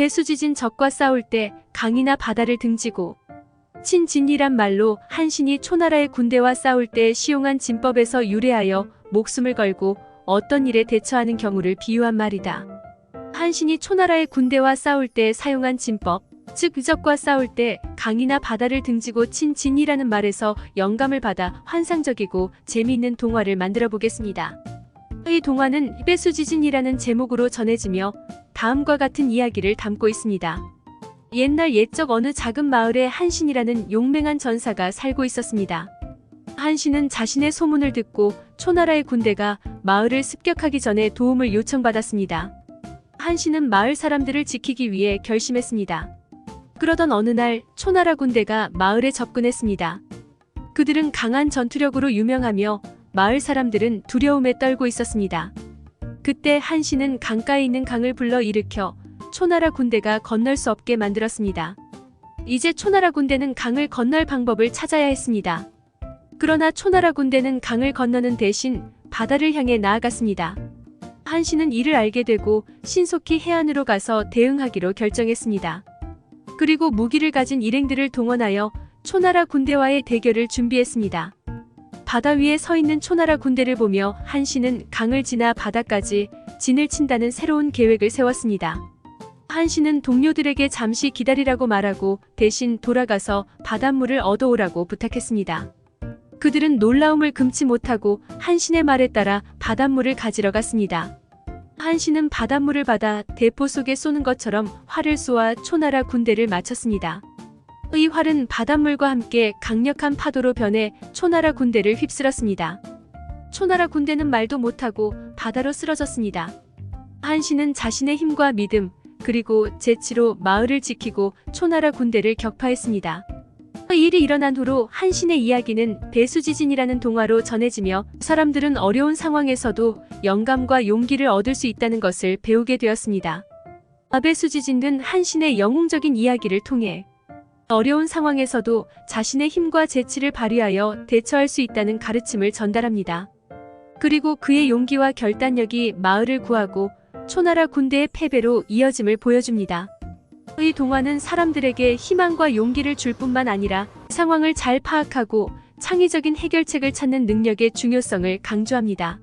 배수지진 적과 싸울 때 강이나 바다를 등지고 친진이란 말로 한신이 초나라의 군대와 싸울 때 시용한 진법에서 유래하여 목숨을 걸고 어떤 일에 대처하는 경우를 비유한 말이다. 한신이 초나라의 군대와 싸울 때 사용한 진법, 즉 의적과 싸울 때 강이나 바다를 등지고 친진이라는 말에서 영감을 받아 환상적이고 재미있는 동화를 만들어 보겠습니다. 이 동화는 배수지진이라는 제목으로 전해지며 다음과 같은 이야기를 담고 있습니다. 옛날 옛적 어느 작은 마을에 한신이라는 용맹한 전사가 살고 있었습니다. 한신은 자신의 소문을 듣고 초나라의 군대가 마을을 습격하기 전에 도움을 요청받았습니다. 한신은 마을 사람들을 지키기 위해 결심했습니다. 그러던 어느 날 초나라 군대가 마을에 접근했습니다. 그들은 강한 전투력으로 유명하며 마을 사람들은 두려움에 떨고 있었습니다. 그때 한신은 강가에 있는 강을 불러 일으켜 초나라 군대가 건널 수 없게 만들었습니다. 이제 초나라 군대는 강을 건널 방법을 찾아야 했습니다. 그러나 초나라 군대는 강을 건너는 대신 바다를 향해 나아갔습니다. 한신은 이를 알게 되고 신속히 해안으로 가서 대응하기로 결정했습니다. 그리고 무기를 가진 일행들을 동원하여 초나라 군대와의 대결을 준비했습니다. 바다 위에 서 있는 초나라 군대를 보며 한신은 강을 지나 바다까지 진을 친다는 새로운 계획을 세웠습니다. 한신은 동료들에게 잠시 기다리라고 말하고 대신 돌아가서 바닷물을 얻어오라고 부탁했습니다. 그들은 놀라움을 금치 못하고 한신의 말에 따라 바닷물을 가지러 갔습니다. 한신은 바닷물을 받아 대포 속에 쏘는 것처럼 활을 쏘아 초나라 군대를 맞췄습니다. 이 활은 바닷물과 함께 강력한 파도로 변해 초나라 군대를 휩쓸었습니다. 초나라 군대는 말도 못하고 바다로 쓰러졌습니다. 한신은 자신의 힘과 믿음, 그리고 재치로 마을을 지키고 초나라 군대를 격파했습니다. 이 일이 일어난 후로 한신의 이야기는 배수지진이라는 동화로 전해지며 사람들은 어려운 상황에서도 영감과 용기를 얻을 수 있다는 것을 배우게 되었습니다. 아배수지진은 한신의 영웅적인 이야기를 통해 어려운 상황에서도 자신의 힘과 재치를 발휘하여 대처할 수 있다는 가르침을 전달합니다. 그리고 그의 용기와 결단력이 마을을 구하고 초나라 군대의 패배로 이어짐을 보여줍니다. 이 동화는 사람들에게 희망과 용기를 줄 뿐만 아니라 상황을 잘 파악하고 창의적인 해결책을 찾는 능력의 중요성을 강조합니다.